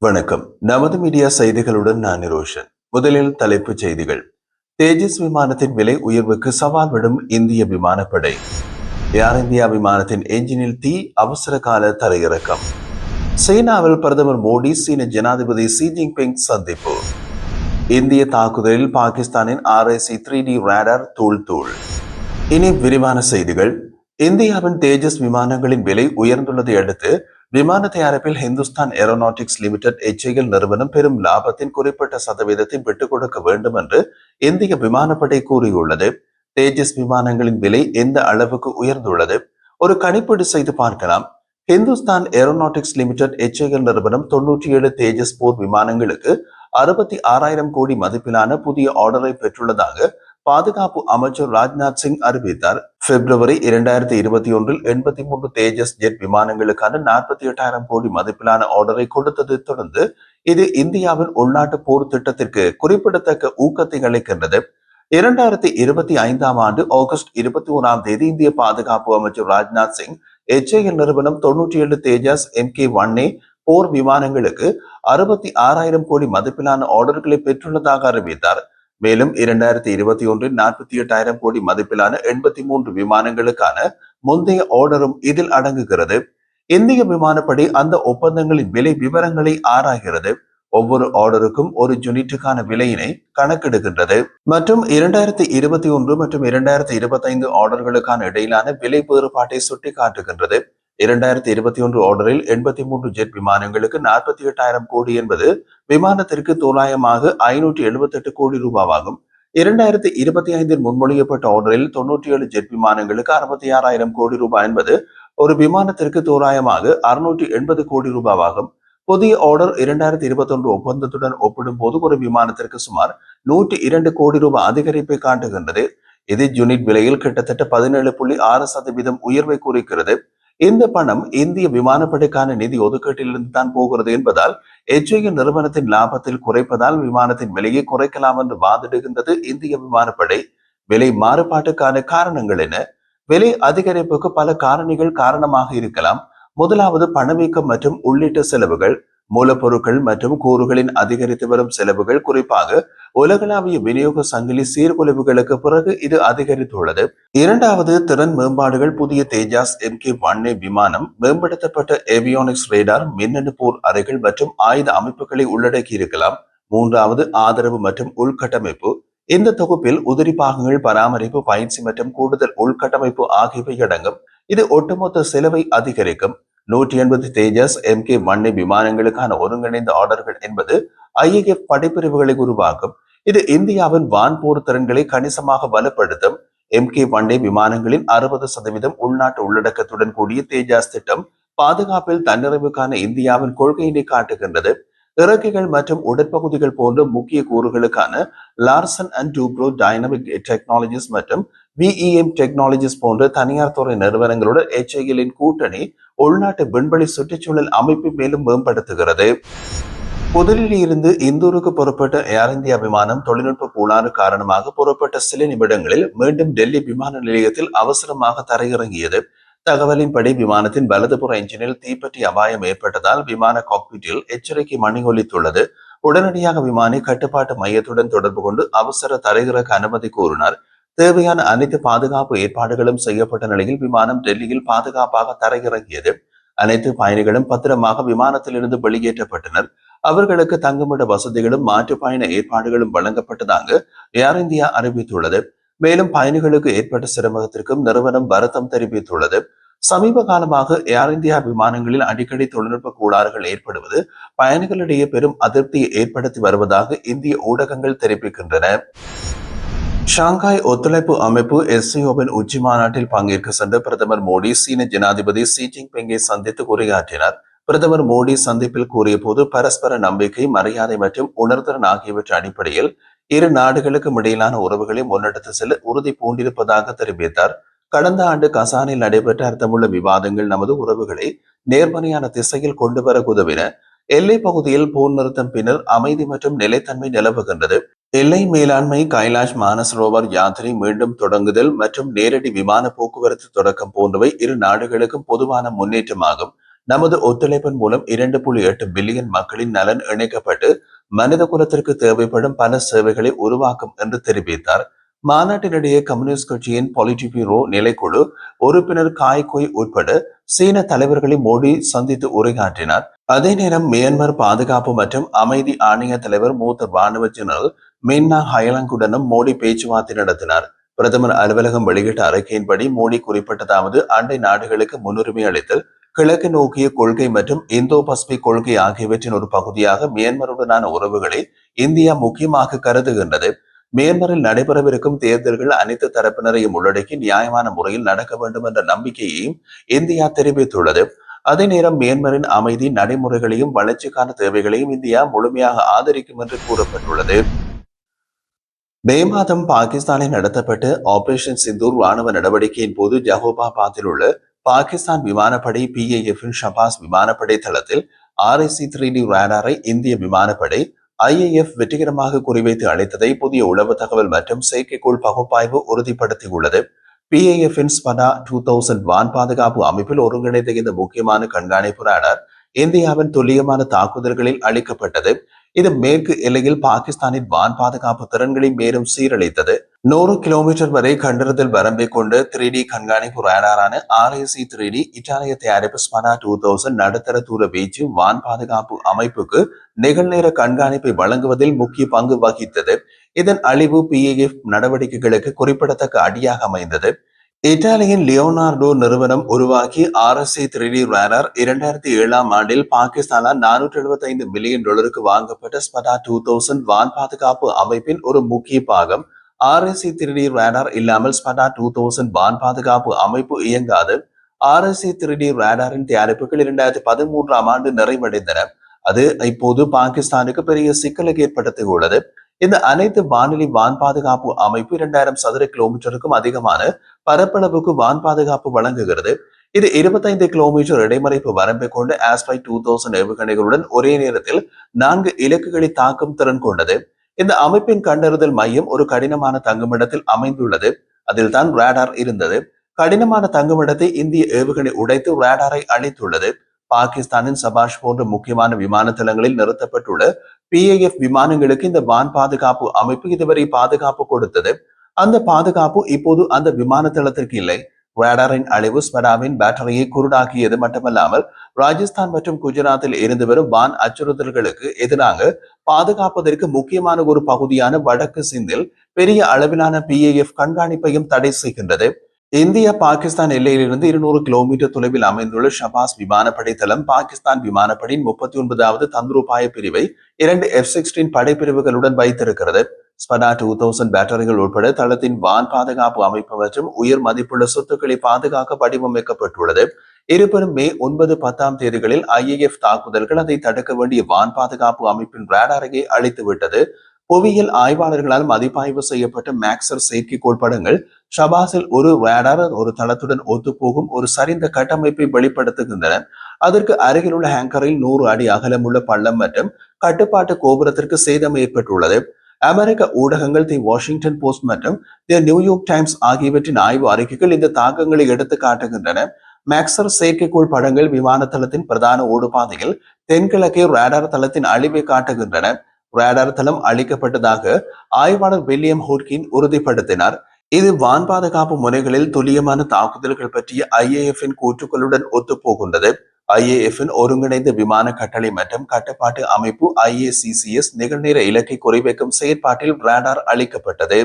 வணக்கம். நமது மீடியா செய்திகளுடன் நான் நிரோஷன் முதலில் தலைப்புச் செய்திகள். தேஜஸ் விமானத்தின் விலை உயர்வுக்கு சவால் விடும் இந்திய விமானப்படை. ஏர் இந்தியா விமானத்தின் என்ஜினில் தீ அவசர கால தரையிறக்கம். சீனாவில் பிரதமர் மோடி சீன ஜனாதிபதி ஷி ஜின்பிங் சந்திப்பு. இந்திய தாக்குதலில் பாகிஸ்தானின் ஆர்ஐசி த்ரீ டி ரேடார் தூள் தூள் இனி விரிவான செய்திகள். இந்தியாவின் தேஜஸ் விமானங்களின் விலை உயர்ந்துள்ளதை அடுத்து விமான தயாரிப்பில் ஹிந்துஸ்தான் ஏரோநாட்டிக்ஸ் லிமிடெட் எச்ஏஎல் நிறுவனம் பெரும் லாபத்தின் குறிப்பிட்ட சதவீதத்தை விட்டுக் கொடுக்க வேண்டும் என்று இந்திய விமானப்படை கூறியுள்ளது. தேஜஸ் விமானங்களின் விலை எந்த அளவுக்கு உயர்ந்துள்ளது? ஒரு கணிப்பீடு செய்து பார்க்கலாம். ஹிந்துஸ்தான் ஏரோநாட்டிக்ஸ் லிமிடெட் எச்ஏஎல் நிறுவனம் தொன்னூற்றி ஏழு தேஜஸ் போர் விமானங்களுக்கு அறுபத்தி ஆறாயிரம் கோடி மதிப்பிலான புதிய ஆர்டரை பெற்றுள்ளதாக பாதுகாப்பு அமைச்சர் ராஜ்நாத் சிங் அறிவித்தார். பிப்ரவரி இரண்டாயிரத்தி இருபத்தி ஒன்றில் எண்பத்தி மூன்று தேஜஸ் ஜெட் விமானங்களுக்கான நாற்பத்தி எட்டாயிரம் கோடி மதிப்பிலான ஆர்டரை கொடுத்ததை தொடர்ந்து இது இந்தியாவின் உள்நாட்டு போர் திட்டத்திற்கு குறிப்பிடத்தக்க ஊக்கத்தை அளிக்கின்றது. இரண்டாயிரத்தி இருபத்தி ஐந்தாம் ஆண்டு ஆகஸ்ட் இருபத்தி ஓராம் தேதி இந்திய பாதுகாப்பு அமைச்சர் ராஜ்நாத் சிங் எச்ஏஎல் நிறுவனம் தொன்னூற்றி ஏழு தேஜஸ் எம் கே ஒன்னே போர் விமானங்களுக்கு அறுபத்தி ஆறாயிரம் கோடி மதிப்பிலான ஆர்டர்களை பெற்றுள்ளதாக அறிவித்தார். மேலும் இரண்டாயிரத்தி இருபத்தி ஒன்றில் நாற்பத்தி எட்டாயிரம் கோடி மதிப்பிலான எண்பத்தி மூன்று விமானங்களுக்கான முந்தைய ஆர்டரும் இதில் அடங்குகிறது. இந்திய விமானப்படி அந்த ஒப்பந்தங்களின் விலை விவரங்களை ஆராய்கிறது. ஒவ்வொரு ஆர்டருக்கும் ஒரு யூனிட்டுக்கான விலையினை கணக்கெடுக்கின்றது மற்றும் இரண்டாயிரத்தி இருபத்தி ஒன்று மற்றும் இரண்டாயிரத்தி இருபத்தி ஐந்து ஆர்டர்களுக்கான இடையிலான விலை வேறுபாட்டை சுட்டி காட்டுகின்றது இரண்டாயிரத்தி இருபத்தி ஒன்று ஆர்டரில் எண்பத்தி மூன்று ஜெட் விமானங்களுக்கு நாற்பத்தி எட்டாயிரம் கோடி என்பது விமானத்திற்கு தோராயமாக ஐநூற்றி எழுபத்தி எட்டு கோடி ரூபாவாகும். இரண்டாயிரத்தி இருபத்தி ஐந்தில் முன்மொழியப்பட்ட ஆர்டரில் தொன்னூற்றி ஏழு ஜெட் விமானங்களுக்கு அறுபத்தி ஆறாயிரம் கோடி ரூபாய் என்பது ஒரு விமானத்திற்கு தோராயமாக அறுநூற்றி எண்பது கோடி ரூபாவாகும். புதிய ஆர்டர் இரண்டாயிரத்தி இருபத்தி ஒன்று ஒப்பந்தத்துடன் ஒப்பிடும் போது ஒரு விமானத்திற்கு சுமார் நூற்றி இரண்டு கோடி ரூபாய் அதிகரிப்பை காட்டுகின்றது. இது யூனிட் விலையில் கிட்டத்தட்ட பதினேழு புள்ளி ஆறு சதவீதம் உயர்வை குறிக்கிறது. இந்த பணம் இந்திய விமானப்படைக்கான நிதி ஒதுக்கீட்டிலிருந்து தான் போகிறது என்பதால் எச்ஐஎல் நிறுவனத்தின் லாபத்தில் குறைப்பதால் விமானத்தின் விலையை குறைக்கலாம் என்று வாதிடுகின்றது இந்திய விமானப்படை. விலை மாறுபாட்டுக்கான காரணங்கள் என்ன? விலை அதிகரிப்புக்கு பல காரணிகள் காரணமாக இருக்கலாம். முதலாவது பணவீக்கம் மற்றும் உள்ளிட்ட செலவுகள். மூலப்பொருட்கள் மற்றும் கூறுகளின் அதிகரித்து வரும் செலவுகள் குறிப்பாக உலகளாவிய விநியோக சங்கிலி சீர்குலைவுகளுக்கு பிறகு இது அதிகரித்துள்ளது. இரண்டாவது திறன் மேம்பாடுகள் புதிய தேஜாஸ் எம் கே ஒன் விமானம் மேம்படுத்தப்பட்ட ஏவியானிக்ஸ் ரேடார் மின்னணு போர் அறைகள் மற்றும் ஆயுத அமைப்புகளை உள்ளடக்கி இருக்கலாம் மூன்றாவது ஆதரவு மற்றும் உள்கட்டமைப்பு. இந்த தொகுப்பில் உதிரி பாகங்கள் பராமரிப்பு பயிற்சி மற்றும் கூடுதல் உள்கட்டமைப்பு ஆகியவை அடங்கும். இது ஒட்டுமொத்த செலவை அதிகரிக்கும். நூற்றி எண்பது தேஜஸ் எம் கே ஒன் விமானங்களுக்கான ஒருங்கிணைந்த ஆர்டர்கள் என்பது ஐஏஎஃப் படைப்பிரிவுகளை உருவாக்கும். இது இந்தியாவின் வான்போர் திறன்களை கணிசமாக வலுப்படுத்தும். எம் கே ஒன் விமானங்களின் அறுபது சதவீதம் உள்நாட்டு உள்ளடக்கத்துடன் கூடிய தேஜாஸ் திட்டம் பாதுகாப்பில் தன்னிறைவுக்கான இந்தியாவின் கொள்கையினை காட்டுகின்றது. இறக்கைகள் மற்றும் உடற்பகுதிகள் போன்ற முக்கிய கூறுகளுக்கான Larsen and Toubro dynamic technologies மற்றும் விஇஎம் டெக்னாலஜிஸ் போன்ற தனியார் துறை நிறுவனங்களுடன் எச்ஐஎல்லின் கூட்டணி உள்நாட்டு விண்வெளி சுற்றுச்சூழல் அமைப்பை மேலும் மேம்படுத்துகிறது. புதுடில்லியில் இருந்து இந்தூருக்கு புறப்பட்ட ஏர் இந்தியா விமானம் தொழில்நுட்ப கோளாறு காரணமாக புறப்பட்ட சில நிமிடங்களில் மீண்டும் டெல்லி விமான நிலையத்தில் அவசரமாக தரையிறங்கியது. தகவலின்படி விமானத்தின் வலதுபுற என்ஜினில் தீப்பற்றி அபாயம் ஏற்பட்டதால் விமான காக்பீட்டில் எச்சரிக்கை மணி ஒலித்துள்ளது உடனடியாக விமானி கட்டுப்பாட்டு மையத்துடன் தொடர்பு கொண்டு அவசர தரையிறக்க அனுமதி கோரினார். தேவையான அனைத்து பாதுகாப்பு ஏற்பாடுகளும் செய்யப்பட்ட நிலையில் விமானம் டெல்லியில் பாதுகாப்பாக தரையிறங்கியது. அனைத்து பயணிகளும் பத்திரமாக விமானத்திலிருந்து வெளியேற்றப்பட்டனர். அவர்களுக்கு தங்குமிட வசதிகளும் மாற்று பயண ஏற்பாடுகளும் வழங்கப்பட்டதாக ஏர் இந்தியா அறிவித்துள்ளது. மேலும் பயணிகளுக்கு ஏற்பட்ட சிரமத்திற்கும் நிறுவனம் வருத்தம் தெரிவித்துள்ளது. சமீப காலமாக ஏர் இந்தியா விமானங்களில் அடிக்கடி தொழில்நுட்ப கோளாறுகள் ஏற்படுவது பயணிகளிடையே பெரும் அதிருப்தியை ஏற்படுத்தி வருவதாக இந்திய ஊடகங்கள் தெரிவிக்கின்றன. ஷாங்காய் ஒத்துழைப்பு அமைப்பு எஸ்சிஓவின் உச்சி மாநாட்டில் பங்கேற்க சென்ற பிரதமர் மோடி சீன ஜனாதிபதி ஷி ஜின்பிங்கை சந்தித்து உரையாற்றினார் பிரதமர் மோடி சந்திப்பில் கூறிய போது பரஸ்பர நம்பிக்கை மரியாதை மற்றும் உணர்திறன் ஆகியவற்றின் அடிப்படையில் இரு நாடுகளுக்கும் இடையிலான உறவுகளை முன்னெடுத்து செல்ல உறுதி பூண்டிருப்பதாக தெரிவித்தார் கடந்த ஆண்டு கசானில் நடைபெற்ற அர்த்தமுள்ள விவாதங்கள் நமது உறவுகளை நேர்மறையான திசையில் கொண்டு வர உதவின எல்லை பகுதியில் போர் நிறுத்தம் பின்னர் அமைதி மற்றும் நிலைத்தன்மை நிலவுகின்றது. எல்லை மேலாண்மை கைலாஷ் மானசரோவர் யாத்திரை மீண்டும் தொடங்குதல் மற்றும் நேரடி விமான போக்குவரத்து தொடக்கம் போன்றவை இரு நாடுகளுக்கும் பொதுவான முன்னேற்றமாகும். நமது ஒத்துழைப்பின் மூலம் இரண்டு புள்ளி எட்டு பில்லியன் மக்களின் நலன் இணைக்கப்பட்டு மனித குலத்திற்கு தேவைப்படும் பல சேவைகளை உருவாக்கும் என்று தெரிவித்தார். மாநாட்டினிடையே கம்யூனிஸ்ட் கட்சியின் பொலிட்டி பியூரோ நிலைக்குழு உறுப்பினர் காய்கோய் உட்பட சீன தலைவர்களை மோடி சந்தித்து உரையாற்றினார். அதே நேரம் மியான்மர் பாதுகாப்பு மற்றும் அமைதி ஆணைய தலைவர் மூத்த ராணுவ ஜெனரல் மின்னா ஹயலங்குடனும் மோடி பேச்சுவார்த்தை நடத்தினார். பிரதமர் அலுவலகம் வெளியிட்ட அறிக்கையின்படி மோடி குறிப்பிட்டதாவது அண்டை நாடுகளுக்கு முன்னுரிமை அளித்தல் கிழக்கு நோக்கிய கொள்கை மற்றும் இந்தோ பசிபிக் கொள்கை ஆகியவற்றின் ஒரு பகுதியாக மியான்மருடனான உறவுகளை இந்தியா முக்கியமாக கருதுகின்றது. மியான்மரில் நடைபெறவிருக்கும் தேர்தல்கள் அனைத்து தரப்பினரையும் உள்ளடக்கி நியாயமான முறையில் நடக்க வேண்டும் என்ற நம்பிக்கையையும் இந்தியா தெரிவித்துள்ளது. அதே நேரம் மியான்மரின் அமைதி நடைமுறைகளையும் வளர்ச்சிக்கான தேவைகளையும் இந்தியா முழுமையாக ஆதரிக்கும் என்று கூறப்பட்டுள்ளது. மே மாதம் பாகிஸ்தானில் நடத்தப்பட்ட ஆபரேஷன் சிந்தூர் ராணுவ நடவடிக்கையின் போது ஜஹோபாபாத்தில் உள்ள பாகிஸ்தான் விமானப்படை பிஏஎஃப் ஷபாஸ் விமானப்படை தளத்தில் ஆர்ஐசி த்ரீ டி ரேடாரை இந்திய விமானப்படை ஐஏஎஃப் வெற்றிகரமாக குறிவைத்து அழைத்ததை புதிய உளவு தகவல் மற்றும் செயற்கைக்கோள் பகுப்பாய்வு உறுதிப்படுத்தியுள்ளது. பிஏஎஃப் ஸ்பனா டூ தௌசண்ட் வான் பாதுகாப்பு அமைப்பில் ஒருங்கிணைந்த இந்த முக்கியமான கண்காணிப்பு ரேடார் இந்தியாவின் துல்லியமான தாக்குதல்களில் அளிக்கப்பட்டது. இது மேற்கு எல்லையில் பாகிஸ்தானின் வான் பாதுகாப்பு திறன்களை மேலும் சீரழித்தது. நூறு கிலோமீட்டர் வரை கண்டறிதல் வரம்பை கொண்டு த்ரீ டி கண்காணிப்பு ரேடாரான ஆர்ஐசி த்ரீ டி இத்தாலிய தயாரிப்பு ஸ்பனா டூ தௌசண்ட் நடுத்தர தூர வீச்சு வான் பாதுகாப்பு அமைப்புக்கு நிகழ்நேர கண்காணிப்பை வழங்குவதில் முக்கிய பங்கு வகித்தது. இதன் அழிவு பிஏஎஃப் நடவடிக்கைகளுக்கு குறிப்பிடத்தக்க அடியாக அமைந்தது. இத்தாலியின் லியோனார்டோ நிறுவனம் உருவாக்கி ஆர்எஸ்ஐ த்ரீடி ரேனர் இரண்டாயிரத்தி ஏழாம் ஆண்டில் பாகிஸ்தானால் நானூற்றி எழுபத்தி ஐந்து மில்லியன் டாலருக்கு வாங்கப்பட்ட ஸ்படா டூ தௌசண்ட் வான் பாதுகாப்பு அமைப்பின் ஒரு முக்கிய பாகம். ஆர்எஸ்சி த்ரீடி ரேடார் இல்லாமல் ஸ்படா டூ தௌசண்ட் வான் பாதுகாப்பு அமைப்பு இயங்காது. ஆர்எஸ்சி த்ரீடி ரேடாரின் தயாரிப்புகள் இரண்டாயிரத்தி பதிமூன்றாம் ஆண்டு நிறைவடைந்தன. அது இப்போது பாகிஸ்தானுக்கு பெரிய சிக்கலை ஏற்படுத்தியுள்ளது. இந்த அனைத்து வானிலை வான் பாதுகாப்பு அமைப்பு இரண்டாயிரம் சதுர கிலோமீட்டருக்கும் அதிகமான பரப்பளவுக்கு வான் பாதுகாப்பு வழங்குகிறது. இது இருபத்தைந்து கிலோமீட்டர் இடைமறைப்பு வரம்பை கொண்டு ஆஸ்பை டூ தௌசண்ட் ஏவுகணைகளுடன் ஒரே நேரத்தில் நான்கு இலக்குகளை தாக்கும் திறன் கொண்டது. இந்த அமைப்பின் கண்டறிதல் மையம் ஒரு கடினமான தங்குமிடத்தில் அமைந்துள்ளது. அதில் தான் ரேடார் இருந்தது. கடினமான தங்குமிடத்தை இந்திய ஏவுகணை உடைத்து ரேடாரை அளித்துள்ளது. பாகிஸ்தானின் சபாஷ் போன்ற முக்கியமான விமான தளங்களில் நிறுத்தப்பட்டுள்ள பிஏஎஃப் விமானங்களுக்கு இந்த வான் பாதுகாப்பு அமைப்பு இதுவரை பாதுகாப்பு கொடுத்தது. அந்த பாதுகாப்பு இப்போது அந்த விமான தளத்திற்கு இல்லை. ரேடாரின் அழிவு ஸ்பெடாவின் பேட்டரியை குருடாக்கியது மட்டுமல்லாமல் ராஜஸ்தான் மற்றும் குஜராத்தில் இருந்து வரும் வான் அச்சுறுத்தல்களுக்கு எதிராக பாதுகாப்பதற்கு முக்கியமான ஒரு பகுதியான வடக்கு சிந்தில் பெரிய அளவிலான பிஏஎஃப் கண்காணிப்பையும் தடை செய்கின்றது. இந்தியா பாகிஸ்தான் எல்லையிலிருந்து இருநூறு கிலோமீட்டர் தொலைவில் அமைந்துள்ள ஷபாஸ் விமானப்படை தளம் பாகிஸ்தான் விமானப்படையின் முப்பத்தி ஒன்பதாவது தந்துருபாய பிரிவை இரண்டு எஃப் சிக்ஸ்டீன் படைப்பிரிவுகளுடன் வைத்திருக்கிறது. ஸ்படா டூ தௌசண்ட் பேட்டரிகள் உட்பட தளத்தின் வான் பாதுகாப்பு அமைப்பு மற்றும் உயர் மதிப்புள்ள சொத்துக்களை பாதுகாக்க வடிவமைக்கப்பட்டுள்ளது. இருப்பினும் மே ஒன்பது பத்தாம் தேதிகளில் ஐஏஎஃப் தாக்குதல்கள் அதை தடுக்க வேண்டிய வான் பாதுகாப்பு அமைப்பின் ரேடாரையை அழித்துவிட்டது. புவியியல் ஆய்வாளர்களால் மதிப்பாய்வு செய்யப்பட்ட மேக்சர் செயற்கைக்கோள் படங்கள் ஷபாஸில் ஒரு ரேடார் ஒரு தளத்துடன் ஒத்துப்போகும் ஒரு சரிந்த கட்டமைப்பை வெளிப்படுத்துகின்றன. அதற்கு அருகில் உள்ள ஹேங்கரில் நூறு அடி அகலமுள்ள பள்ளம் மற்றும் கட்டுப்பாட்டு கோபுரத்திற்கு சேதம் ஏற்பட்டுள்ளது. அமெரிக்க ஊடகங்கள் தி வாஷிங்டன் போஸ்ட் மற்றும் தி நியூயார்க் டைம்ஸ் ஆகியவற்றின் ஆய்வு அறிக்கைகள் இந்த தாக்கங்களை எடுத்து காட்டுகின்றன. மேக்சர் செயற்கைக்கோள் படங்கள் விமான தளத்தின் பிரதான ஓடுபாதையில் தென்கிழக்கே ரேடார் தளத்தின் அழிவை காட்டுகின்றன. ரேடார் தளம் அழிக்கப்பட்டதாக ஆய்வாளர் வில்லியம் ஹோட்கின் உறுதிப்படுத்தினார். இது வான் பாதுகாப்பு முறைகளில் துல்லியமான தாக்குதல்கள் பற்றிய ஐஏஎஃப்பின் கூற்றுக்களுடன் ஒத்துப்போகின்றது. ஐஏஎஃப்பின் ஒருங்கிணைந்த விமான கட்டளை மற்றும் கட்டுப்பாட்டு அமைப்பு ஐஏசிசிஎஸ் நிகழ்நேர இலக்கை குறிவைக்கும் செயற்பாட்டில் ரேடார் அளிக்கப்பட்டது.